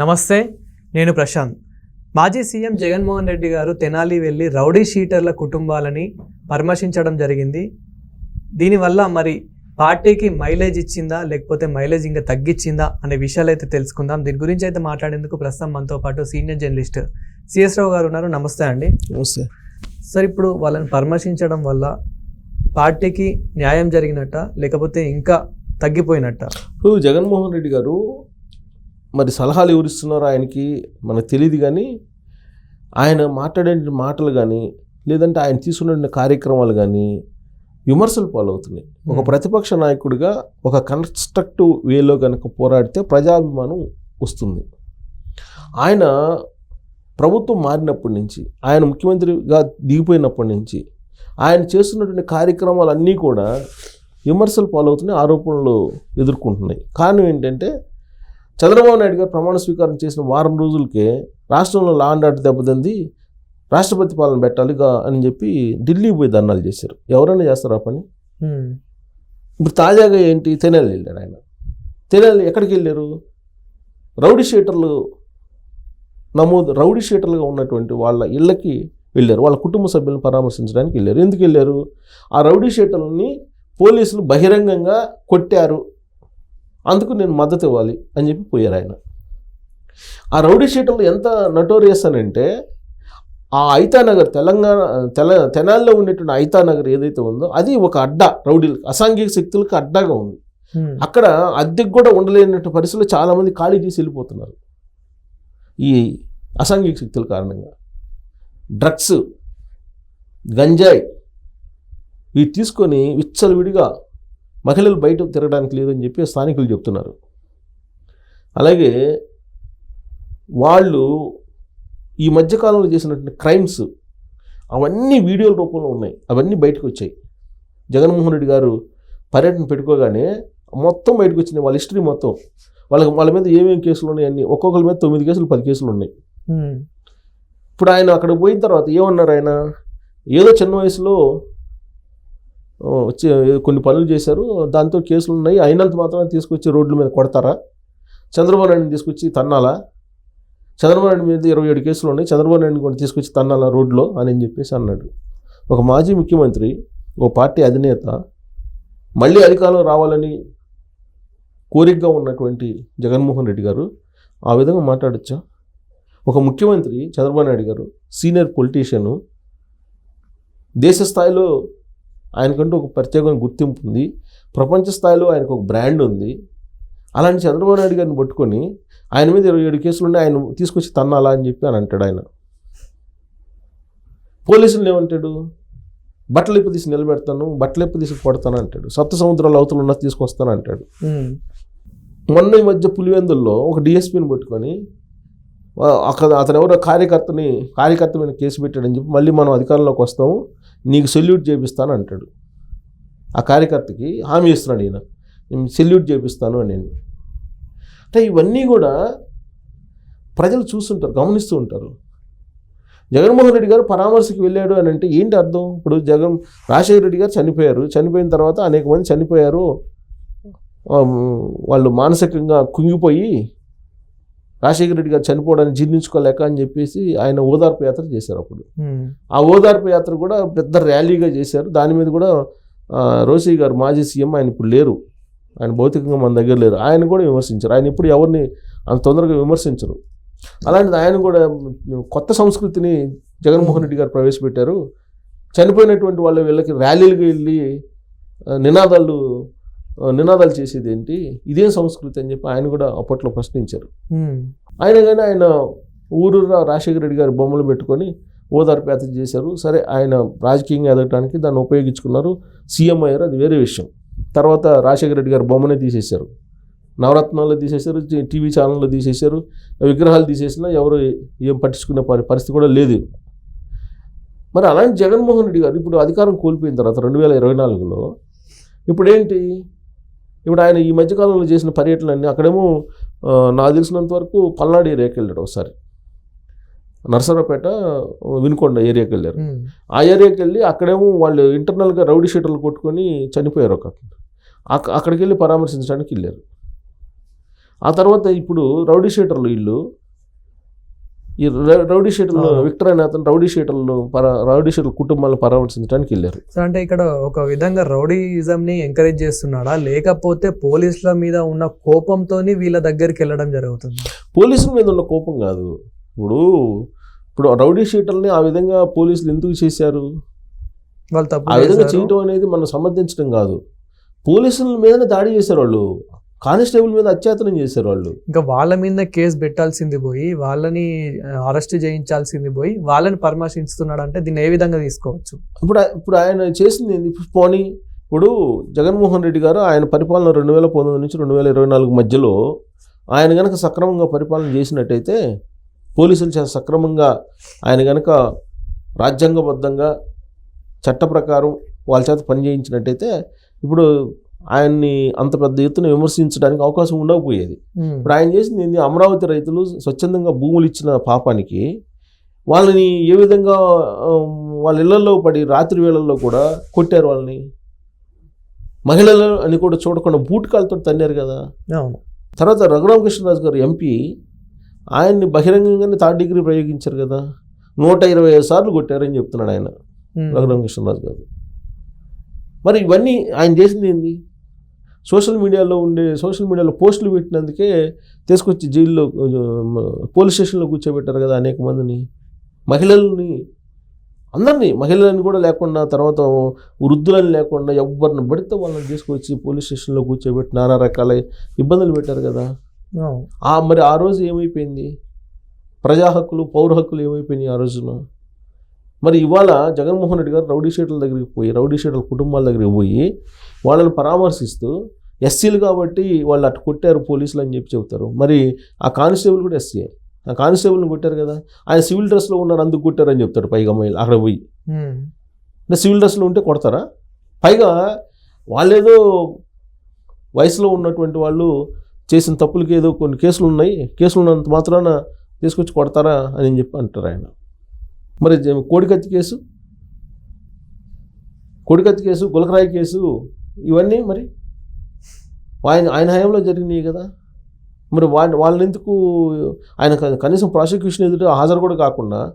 నమస్తే నేను ప్రశాంత్. మాజీ సీఎం జగన్మోహన్ రెడ్డి గారు తెనాలి వెళ్ళి రౌడీ షీటర్ల కుటుంబాలని పరామర్శించడం జరిగింది. దీనివల్ల మరి పార్టీకి మైలేజ్ ఇచ్చిందా లేకపోతే మైలేజ్ ఇంకా తగ్గించిందా అనే విషయాలు అయితే తెలుసుకుందాం. దీని గురించి అయితే మాట్లాడేందుకు ప్రస్తుతం మనతో పాటు సీనియర్ జర్నలిస్ట్ సిఎస్ రావు గారు ఉన్నారు. నమస్తే అండి. నమస్తే. సార్ ఇప్పుడు వాళ్ళని పరామర్శించడం వల్ల పార్టీకి న్యాయం జరిగినట్ట లేకపోతే ఇంకా తగ్గిపోయినట్ట? ఇప్పుడు జగన్మోహన్ రెడ్డి గారు మరి సలహాలు ఎవరు ఇస్తున్నారో ఆయనకి మనకు తెలియదు కానీ ఆయన మాట్లాడే మాటలు కానీ లేదంటే ఆయన తీసుకున్న కార్యక్రమాలు కానీ విమర్శలు పాలవుతున్నాయి. ఒక. ప్రతిపక్ష నాయకుడిగా ఒక కన్స్ట్రక్టివ్ వేలో కనుక పోరాడితే ప్రజాభిమానం వస్తుంది. ఆయన ప్రభుత్వం మారినప్పటి నుంచి ఆయన ముఖ్యమంత్రిగా దిగిపోయినప్పటి నుంచి ఆయన చేస్తున్నటువంటి కార్యక్రమాలన్నీ కూడా విమర్శలు పాలవుతున్నాయి ఆరోపణలు ఎదుర్కొంటున్నాయి. కారణం ఏంటంటే చంద్రబాబు నాయుడు గారు ప్రమాణ స్వీకారం చేసిన వారం రోజులకే రాష్ట్రంలో లా అండ్ ఆర్డర్ దెబ్బతింది రాష్ట్రపతి పాలన పెట్టాలిగా అని చెప్పి ఢిల్లీ పోయి ధర్నాలు చేశారు. ఎవరైనా చేస్తారు ఆ పని. ఇప్పుడు తాజాగా ఏంటి? తెనాలి వెళ్ళాడు ఆయన. తెనాలి ఎక్కడికి వెళ్ళారు? రౌడీ షీటర్లు నమోదు రౌడీ షీటర్లుగా ఉన్నటువంటి వాళ్ళ ఇళ్ళకి వెళ్ళారు. వాళ్ళ కుటుంబ సభ్యులను పరామర్శించడానికి వెళ్ళారు. ఎందుకు వెళ్ళారు? ఆ రౌడీ షీటర్లని పోలీసులు బహిరంగంగా కొట్టారు. అందుకు నేను మద్దతు ఇవ్వాలి అని చెప్పి పోయారు ఆయన. ఆ రౌడీ షీటర్లు ఎంత నటోరియస్ అని అంటే ఆ ఐతానగర్ తెలంగాణ తెల తెనాల్లో ఉండేటువంటి ఐతానగర్ ఏదైతే ఉందో అది ఒక అడ్డా రౌడీలు అసాంఘిక శక్తులకు అడ్డాగా ఉంది. అక్కడ అద్దెకు కూడా ఉండలేనటువంటి పరిస్థితుల్లో చాలామంది ఖాళీ చేసి వెళ్ళిపోతున్నారు. ఈ అసాంఘిక శక్తుల కారణంగా. డ్రగ్స్ గంజాయి ఇవి తీసుకొని విచ్చలవిడిగా మహిళలు బయట తిరగడానికి లేదని చెప్పి స్థానికులు చెప్తున్నారు. అలాగే వాళ్ళు ఈ మధ్యకాలంలో చేసినటువంటి క్రైమ్స్ అవన్నీ వీడియోల రూపంలో ఉన్నాయి. అవన్నీ బయటకు వచ్చాయి. జగన్మోహన్ రెడ్డి గారు పర్యటన పెట్టుకోగానే మొత్తం బయటకు వచ్చినాయి. వాళ్ళ హిస్టరీ మొత్తం. వాళ్ళకి వాళ్ళ మీద ఏమేమి కేసులు ఉన్నాయి అన్ని. ఒక్కొక్కరి మీద తొమ్మిది కేసులు పది కేసులు ఉన్నాయి. ఇప్పుడు ఆయన అక్కడ పోయిన తర్వాత ఏమన్నారు ఆయన? ఏదో చిన్న వయసులో వచ్చి కొన్ని పనులు చేశారు. దాంతో కేసులు ఉన్నాయి. అయినంత మాత్రం తీసుకొచ్చి రోడ్ల మీద కొడతారా? చంద్రబాబు నాయుడిని తీసుకొచ్చి తన్నాలా? చంద్రబాబు నాయుడు మీద ఇరవై ఏడు కేసులు ఉన్నాయి. చంద్రబాబు నాయుడిని కూడా తీసుకొచ్చి తన్నాలా రోడ్లో అని చెప్పేసి అన్నాడు. ఒక మాజీ ముఖ్యమంత్రి ఓ పార్టీ అధినేత మళ్ళీ అధికారంలో రావాలని కోరికగా ఉన్నటువంటి జగన్మోహన్ రెడ్డి గారు ఆ విధంగా మాట్లాడచ్చా? ఒక ముఖ్యమంత్రి చంద్రబాబు నాయుడు గారు సీనియర్ పొలిటీషియను దేశ స్థాయిలో ఆయనకంటూ ఒక ప్రత్యేకమైన గుర్తింపు ఉంది. ప్రపంచ స్థాయిలో ఆయనకు ఒక బ్రాండ్ ఉంది. అలాంటి చంద్రబాబు నాయుడు గారిని పట్టుకొని ఆయన మీద ఇరవై ఏడు కేసులు ఉండి ఆయన తీసుకొచ్చి తన్నాలా అని చెప్పి అని అంటాడు ఆయన. పోలీసులు ఏమంటాడు? బట్టలు ఇప్పు తీసి నిలబెడతాను బట్టలు ఇప్పు తీసి కొడతాను అంటాడు. సప్త సముద్రాల అవతల ఉన్న తీసుకొస్తాను అంటాడు. మొన్న ఈ మధ్య పులివెందుల్లో ఒక డిఎస్పీని పట్టుకొని అక్కడ అతను ఎవరో కార్యకర్తని కార్యకర్త మీద కేసు పెట్టాడని చెప్పి మళ్ళీ మనం అధికారంలోకి వస్తాము. నీకు సెల్యూట్ చేపిస్తాను అంటాడు. ఆ కార్యకర్తకి హామీ ఇస్తున్నాడు ఈయన. నేను సెల్యూట్ చేపిస్తాను అని అంటే ఇవన్నీ కూడా ప్రజలు చూస్తుంటారు గమనిస్తూ ఉంటారు. జగన్మోహన్ రెడ్డి గారు పరామర్శకు వెళ్ళాడు అని అంటే ఏంటి అర్థం? ఇప్పుడు జగన్ రాజశేఖర రెడ్డి గారు చనిపోయారు. చనిపోయిన తర్వాత అనేక మంది చనిపోయారు. వాళ్ళు మానసికంగా కుంగిపోయి రాజశేఖర రెడ్డి గారు చనిపోవడానికి జీర్ణించుకోలేక అని చెప్పేసి ఆయన ఓదార్పు యాత్ర చేశారు అప్పుడు. ఆ ఓదార్పు యాత్ర కూడా పెద్ద ర్యాలీగా చేశారు. దాని మీద కూడా రోసయ్య గారు మాజీ సీఎం ఆయన ఇప్పుడు లేరు. ఆయన భౌతికంగా మన దగ్గర లేరు. ఆయన కూడా విమర్శించారు. ఆయన ఇప్పుడు ఎవరిని అంత తొందరగా విమర్శించరు. అలాంటిది ఆయన కూడా కొత్త సంస్కృతిని జగన్మోహన్ రెడ్డి గారు ప్రవేశపెట్టారు. చనిపోయినటువంటి వాళ్ళ వీళ్ళకి ర్యాలీలుగా వెళ్ళి నినాదాలు నినాదాలు చేసేది ఏంటి ఇదేం సంస్కృతి అని చెప్పి ఆయన కూడా అప్పట్లో ప్రశ్నించారు. ఆయన కానీ ఆయన ఊరు రాజశేఖర రెడ్డి గారి బొమ్మలు పెట్టుకొని ఓదార్పు యాత్ర చేశారు. సరే ఆయన రాజకీయంగా ఎదగటానికి దాన్ని ఉపయోగించుకున్నారు. సీఎం అయ్యారు అది వేరే విషయం. తర్వాత రాజశేఖర రెడ్డి గారి బొమ్మనే తీసేశారు. నవరత్నాల్లో తీసేశారు టీవీ ఛానల్లో తీసేశారు విగ్రహాలు తీసేసినా ఎవరు ఏం పట్టించుకునే పరి- పరిస్థితి కూడా లేదు. మరి అలాంటి జగన్మోహన్ రెడ్డి గారు ఇప్పుడు అధికారం కోల్పోయిన తర్వాత రెండు వేల ఇరవై నాలుగులో ఇప్పుడు ఏంటి ఇప్పుడు ఆయన ఈ మధ్యకాలంలో చేసిన పర్యటనలన్నీ అక్కడేమో నాకు తెలిసినంత వరకు పల్నాడు ఏరియాకి వెళ్ళాడు ఒకసారి. నరసరావుపేట వినుకొండ ఏరియాకి వెళ్ళారు. ఆ ఏరియాకి వెళ్ళి అక్కడేమో వాళ్ళు ఇంటర్నల్గా రౌడీ షీటర్లు కొట్టుకొని చనిపోయారు ఒక అక్కడికి వెళ్ళి పరామర్శించడానికి వెళ్ళారు. ఆ తర్వాత ఇప్పుడు రౌడీ షీటర్లు వీళ్ళు ఈ రౌడీ షీటర్లు. విక్టర్ అనే అతను రౌడీ షీటర్లు రౌడీ షీటర్ల కుటుంబాలను పరామర్శించడానికి వెళ్ళారు. అంటే ఇక్కడ ఒక విధంగా రౌడీయిజం ని ఎంకరేజ్ చేస్తున్నాడా? లేకపోతే పోలీసుల మీద ఉన్న కోపంతోని వీళ్ళ దగ్గరికి వెళ్ళడం జరుగుతుంది? పోలీసుల మీద ఉన్న కోపం కాదు. ఇప్పుడు ఇప్పుడు రౌడీ షీటర్ని ఆ విధంగా పోలీసులు ఎందుకు చేశారు? వాళ్ళు తప్పు ఆ విధంగా. చేయటం అనేది మనం సమర్థించడం కాదు. పోలీసుల మీదనే దాడి చేశారు వాళ్ళు కానిస్టేబుల్ మీద అత్యాచారం చేశారు వాళ్ళు. ఇంకా వాళ్ళ మీద కేసు పెట్టాల్సింది పోయి వాళ్ళని అరెస్ట్ చేయించాల్సింది పోయి వాళ్ళని పరామర్శిస్తున్నాడు అంటే దీన్ని ఏ విధంగా తీసుకోవచ్చు? ఇప్పుడు ఇప్పుడు ఆయన చేసింది పోనీ ఇప్పుడు జగన్మోహన్ రెడ్డి గారు ఆయన పరిపాలన రెండు వేల పంతొమ్మిది నుంచి రెండు వేల ఇరవై నాలుగు మధ్యలో ఆయన కనుక సక్రమంగా పరిపాలన చేసినట్టయితే పోలీసులు సక్రమంగా ఆయన కనుక రాజ్యాంగబద్ధంగా చట్ట ప్రకారం వాళ్ళ చేత పని చేయించినట్టయితే ఇప్పుడు ఆయన్ని అంత పెద్ద ఎత్తున విమర్శించడానికి అవకాశం ఉండకపోయేది. ఇప్పుడు ఆయన చేసింది ఏంది? అమరావతి రైతులు స్వచ్ఛందంగా భూములు ఇచ్చిన పాపానికి వాళ్ళని ఏ విధంగా వాళ్ళ ఇళ్ళలో పడి రాత్రి వేళల్లో కూడా కొట్టారు వాళ్ళని? మహిళలు అని కూడా చూడకుండా బూట్ కాలుతో తన్నారు కదా. తర్వాత రఘురామకృష్ణరాజు గారు ఎంపీ ఆయన్ని బహిరంగంగానే థర్డ్ డిగ్రీ ప్రయోగించారు కదా. నూట ఇరవై ఐదు సార్లు కొట్టారని చెప్తున్నాడు ఆయన. రఘురామకృష్ణరాజు గారు. మరి ఇవన్నీ ఆయన చేసింది ఏంది? సోషల్ మీడియాలో ఉండే సోషల్ మీడియాలో పోస్టులు పెట్టినందుకే తీసుకొచ్చి జైల్లో పోలీస్ స్టేషన్లో కూర్చోబెట్టారు కదా అనేక మందిని. మహిళల్ని అందరినీ మహిళలను కూడా లేకుండా తర్వాత వృద్ధులని లేకుండా ఎవరిని పడితే వాళ్ళని తీసుకొచ్చి పోలీస్ స్టేషన్లో కూర్చోబెట్టి నానా రకాల ఇబ్బందులు పెట్టారు కదా. ఆ మరి ఆ రోజు ఏమైపోయింది? ప్రజా హక్కులు పౌర హక్కులు ఏమైపోయినాయి ఆ రోజున మరి ఇవాళ జగన్మోహన్ రెడ్డి గారు రౌడీ షీటర్ల దగ్గరికి పోయి రౌడీ షీటర్ల కుటుంబాల దగ్గరికి పోయి వాళ్ళని పరామర్శిస్తూ ఎస్సీలు కాబట్టి వాళ్ళు అటు కొట్టారు పోలీసులు అని చెప్పి చెబుతారు. మరి ఆ కానిస్టేబుల్ కూడా ఎస్సీ ఆ కానిస్టేబుల్ని కొట్టారు కదా. ఆయన సివిల్ డ్రెస్లో ఉన్నారు అందుకు కొట్టారని చెప్తాడు పైగా మహిళ అక్కడ పోయి. అంటే సివిల్ డ్రెస్లో ఉంటే కొడతారా? పైగా వాళ్ళేదో వయసులో ఉన్నటువంటి వాళ్ళు చేసిన తప్పులకి ఏదో కొన్ని కేసులు ఉన్నాయి. కేసులు ఉన్నంత మాత్రాన తీసుకొచ్చి కొడతారా అని చెప్పి అంటారు ఆయన. మరి కోడికత్తి కేసు? కోడికత్తి కేసు గులకరాయి కేసు ఇవన్నీ మరి? ఆయన ఆయన హయాంలో జరిగినాయి కదా? మరి వాళ్ళ వాళ్ళని ఎందుకు ఆయన కనీసం ప్రాసిక్యూషన్ ఎదుట హాజరు కూడా కాకుండా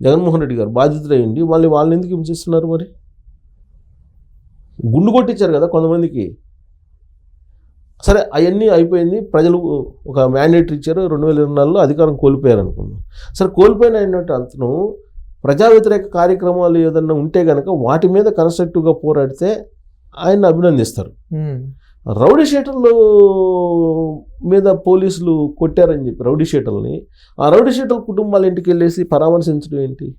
జగన్మోహన్ రెడ్డి గారు బాధితులయ్యండి వాళ్ళు వాళ్ళని ఎందుకు హింసిస్తున్నారు మరి? గుండు కొట్టించారు కదా కొంతమందికి. సరే అవన్నీ అయిపోయింది. ప్రజలు ఒక మ్యాండేట్ ఇచ్చారు. రెండు వేల ఇరవై నాలుగులో అధికారం కోల్పోయారు అనుకున్నాం సరే కోల్పోయిన అయినట్టు అతను ప్రజా వ్యతిరేక కార్యక్రమాలు ఏదన్నా ఉంటే కనుక వాటి మీద కన్స్ట్రక్టివ్గా పోరాడితే ఆయన్ని అభినందిస్తారు. రౌడీ షీటర్లు మీద పోలీసులు కొట్టారని చెప్పి రౌడీ షీటర్ని ఆ రౌడీ షీటర్ల కుటుంబాల ఇంటికి వెళ్ళేసి పరామర్శించడం ఏంటి?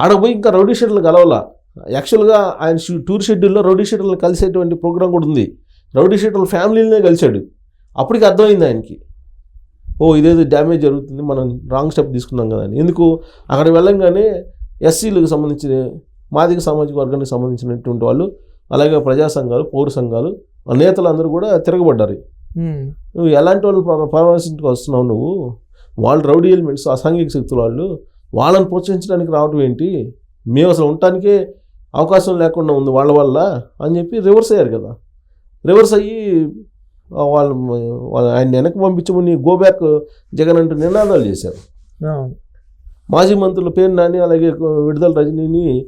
ఆడ పోయి ఇంకా రౌడీ షీటర్లు కలవాల? యాక్చువల్గా ఆయన టూర్ షెడ్యూల్లో రౌడీ షీటర్లు కలిసేటువంటి ప్రోగ్రాం కూడా ఉంది. రౌడీ షీటర్ల ఫ్యామిలీనే కలిశాడు. అప్పటికి అర్థమైంది ఆయనకి. ఓ ఇదేదో డ్యామేజ్ జరుగుతుంది మనం రాంగ్ స్టెప్ తీసుకున్నాం కదా అని. ఎందుకు? అక్కడ వెళ్ళంగానే ఎస్సీలకు సంబంధించిన మాదిక సామాజిక వర్గానికి సంబంధించినటువంటి వాళ్ళు అలాగే ప్రజా సంఘాలు పౌర సంఘాలు నేతలు అందరూ కూడా తిరగబడ్డారు. నువ్వు ఎలాంటి వాళ్ళు పరా- పరామర్శించుకు వస్తున్నావు నువ్వు? వాళ్ళు రౌడీ ఎలిమెంట్స్ అసాంఘిక శక్తుల వాళ్ళు వాళ్ళని ప్రోత్సహించడానికి రావడం ఏంటి? మేము అసలు ఉండటానికే అవకాశం లేకుండా ఉంది వాళ్ళ వల్ల అని చెప్పి రివర్స్ అయ్యారు కదా. రివర్స్ అయ్యి వాళ్ళు వాళ్ళ ఆయన వెనక్కి పంపించమని గో బ్యాక్ జగన్ అంటూ నినాదాలు చేశారు. మాజీ మంత్రుల పేరు నాని అలాగే విడుదల రజనీని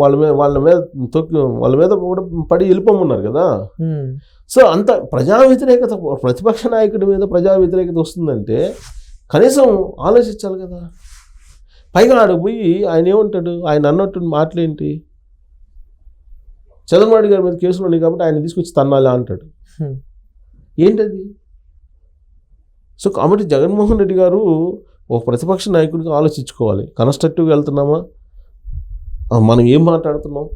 వాళ్ళ మీద వాళ్ళ మీద తొక్కి వాళ్ళ మీద కూడా పడి వెళ్ళిపోమన్నారు కదా. సో అంత ప్రజా వ్యతిరేకత ప్రతిపక్ష నాయకుడి మీద ప్రజా వ్యతిరేకత వస్తుందంటే కనీసం ఆలోచించాలి కదా. పైగా ఆడ పోయి ఆయన ఏమంటాడు? ఆయన అన్నట్టు మాటలేంటి? చంద్రబాబు గారి మీద కేసులు ఉన్నాయి కాబట్టి ఆయన తీసుకొచ్చి తన్నాలా అంటాడు. ఏంటది? సో కాబట్టి జగన్మోహన్ రెడ్డి గారు ఒక ప్రతిపక్ష నాయకుడిగా ఆలోచించుకోవాలి. కన్స్ట్రక్టివ్గా వెళ్తున్నామా? మనం ఏం మాట్లాడుతున్నాం?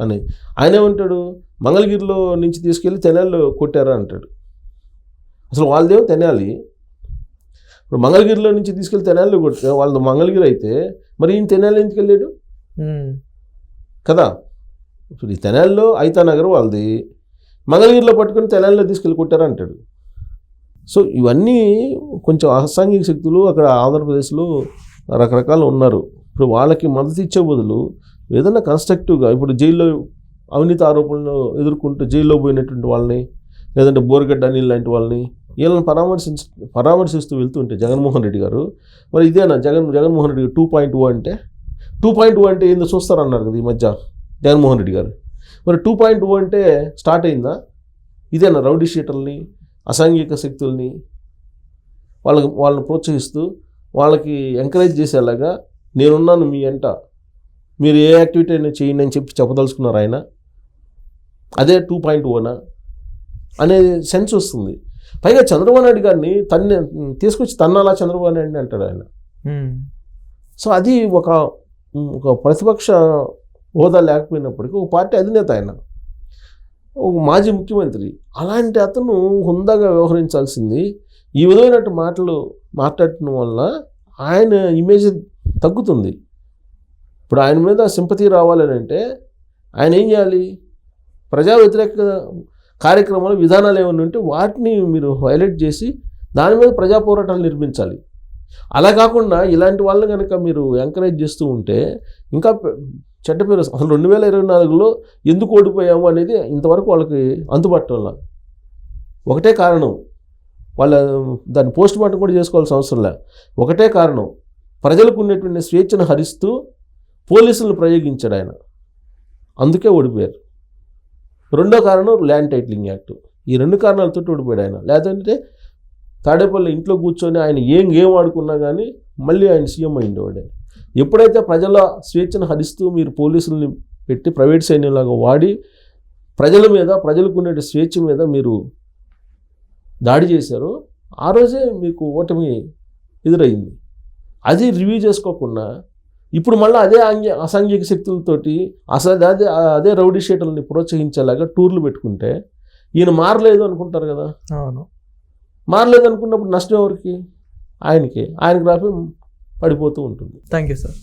అని. ఆయన ఏమంటాడు మంగళగిరిలో నుంచి తీసుకెళ్ళి తెనాలిలో కొట్టారా అంటాడు. అసలు వాళ్ళదేమో తెనాలి? ఇప్పుడు మంగళగిరిలో నుంచి తీసుకెళ్ళి తెనాలిలో కొడితే వాళ్ళది మంగళగిరి అయితే మరి ఈయన తెనాలి ఎందుకు వెళ్ళాడు. కదా. ఇప్పుడు ఈ తెనాలిలో ఐతా నగర్ వాళ్ళది. మంగళగిరిలో పట్టుకుని తెనాలిలో తీసుకెళ్ళి కొట్టారా అంటాడు. సో ఇవన్నీ కొంచెం అసాంఘిక శక్తులు అక్కడ ఆంధ్రప్రదేశ్లో రకరకాలు ఉన్నారు. ఇప్పుడు వాళ్ళకి మద్దతు ఇచ్చే బదులు ఏదైనా కన్స్ట్రక్టివ్గా ఇప్పుడు జైల్లో అవినీతి ఆరోపణలు ఎదుర్కొంటూ జైల్లో పోయినటువంటి వాళ్ళని లేదంటే బోర్గడ్డ అనిల్ లాంటి వాళ్ళని వీళ్ళని పరామర్శించ పరామర్శిస్తూ వెళ్తుంటే జగన్మోహన్ రెడ్డి గారు మరి ఇదేనా Jagan Jaganmohan Reddy two point o అంటే టూ పాయింట్ ఓ అంటే ఏందో చూస్తారన్నారు కదా ఈ మధ్య జగన్మోహన్ రెడ్డి గారు. మరి టూ పాయింట్ ఓ అంటే స్టార్ట్ అయిందా? ఇదేనా రౌడీ షీటర్ని అసాంఘిక శక్తుల్ని వాళ్ళకి వాళ్ళని ప్రోత్సహిస్తూ వాళ్ళకి ఎంకరేజ్ చేసేలాగా నేనున్నాను మీ ఎంట మీరు ఏ యాక్టివిటీ అయినా చేయండి అని చెప్పి చెప్పదలుచుకున్నారు ఆయన. అదే టూ పాయింట్ ఓనా అనే సెన్స్ వస్తుంది. పైగా చంద్రబాబు నాయుడు గారిని తన్ని తీసుకొచ్చి తన్నాలా చంద్రబాబు నాయుడు అంటాడు ఆయన. సో అది ఒక ఒక ప్రతిపక్ష హోదా లేకపోయినప్పటికీ ఒక పార్టీ అధినేత ఆయన. ఒక మాజీ ముఖ్యమంత్రి. అలాంటి అతను హుందాగా వ్యవహరించాల్సింది. ఈ విధమైన మాటలు మాట్లాడటం వల్ల ఆయన ఇమేజ్ తగ్గుతుంది. ఇప్పుడు ఆయన మీద సింపతి రావాలని అంటే ఆయన ఏం చేయాలి? ప్రజా వ్యతిరేక కార్యక్రమాలు విధానాలు ఏమైనా ఉంటే వాటిని మీరు హైలైట్ చేసి దాని మీద ప్రజా పోరాటాలు నిర్మించాలి. అలా కాకుండా ఇలాంటి వాళ్ళని కనుక మీరు ఎంకరేజ్ చేస్తూ ఉంటే ఇంకా చెడ్డ పేరు అసలు రెండు వేల ఇరవై నాలుగులో ఎందుకు ఓడిపోయాము అనేది ఇంతవరకు వాళ్ళకి అందుబాటులో ఒకటే కారణం. వాళ్ళ దాన్ని పోస్ట్ మార్టం కూడా చేసుకోవాల్సిన అవసరం లే ఒకటే కారణం. ప్రజలకు ఉన్నటువంటి స్వేచ్ఛను హరిస్తూ పోలీసులను ప్రయోగించాడు ఆయన. అందుకే ఓడిపోయారు. రెండో కారణం ల్యాండ్ టైటిలింగ్ యాక్ట్. ఈ రెండు కారణాలతో ఓడిపోయాడు ఆయన. లేదంటే తాడేపల్లి ఇంట్లో కూర్చొని ఆయన ఏం గేమ్ ఆడుకున్నా కానీ మళ్ళీ ఆయన సీఎం అయిండేవాడు ఆయన. ఎప్పుడైతే ప్రజల స్వేచ్ఛను హరిస్తూ మీరు పోలీసుల్ని పెట్టి ప్రైవేట్ సైన్యంలాగా వాడి ప్రజల మీద ప్రజలకు ఉండే స్వేచ్ఛ మీద మీరు దాడి చేశారో ఆ రోజే మీకు ఓటమి ఎదురయ్యింది అది రివ్యూ చేసుకోకుండా ఇప్పుడు మళ్ళీ అదే ఆంగ్య అసాంఘిక శక్తులతోటి అసలు అదే అదే రౌడీ షీటర్ని ప్రోత్సహించేలాగా టూర్లు పెట్టుకుంటే ఈయన మారలేదు అనుకుంటారు కదా. అవును. మారలేదు అనుకున్నప్పుడు నష్టం ఎవరికి? ఆయనకి. ఆయన గ్రాఫీ పడిపోతూ ఉంటుంది. Thank you sir.